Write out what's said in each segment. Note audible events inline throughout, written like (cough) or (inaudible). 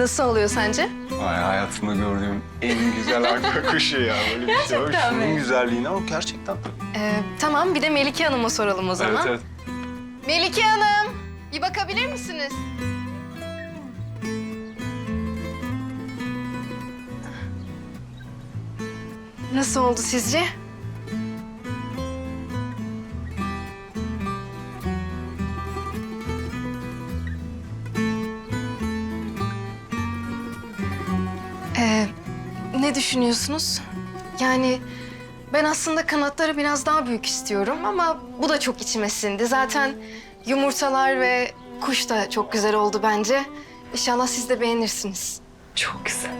Nasıl oluyor sence? Ay hayatımda gördüğüm en güzel arka (laughs) kuşu ya. Böyle bir şey. Gerçekten Şunun mi? güzelliğine ama gerçekten. Ee, tamam bir de Melike Hanım'a soralım o zaman. Evet evet. Melike Hanım bir bakabilir misiniz? Nasıl oldu sizce? Ne düşünüyorsunuz? Yani ben aslında kanatları biraz daha büyük istiyorum ama bu da çok içime sindi. Zaten yumurtalar ve kuş da çok güzel oldu bence. İnşallah siz de beğenirsiniz. Çok güzel.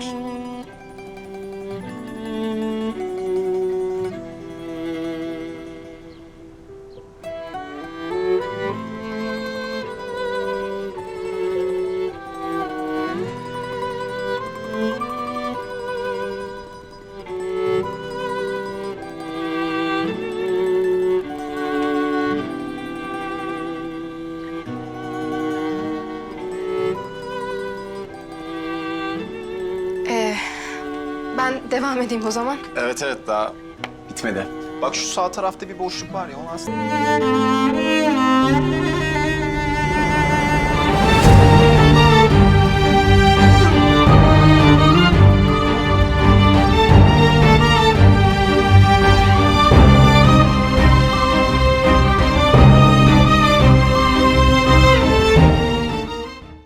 Ben devam edeyim o zaman. Evet evet daha bitmedi. Bak şu sağ tarafta bir boşluk var ya onu aslında...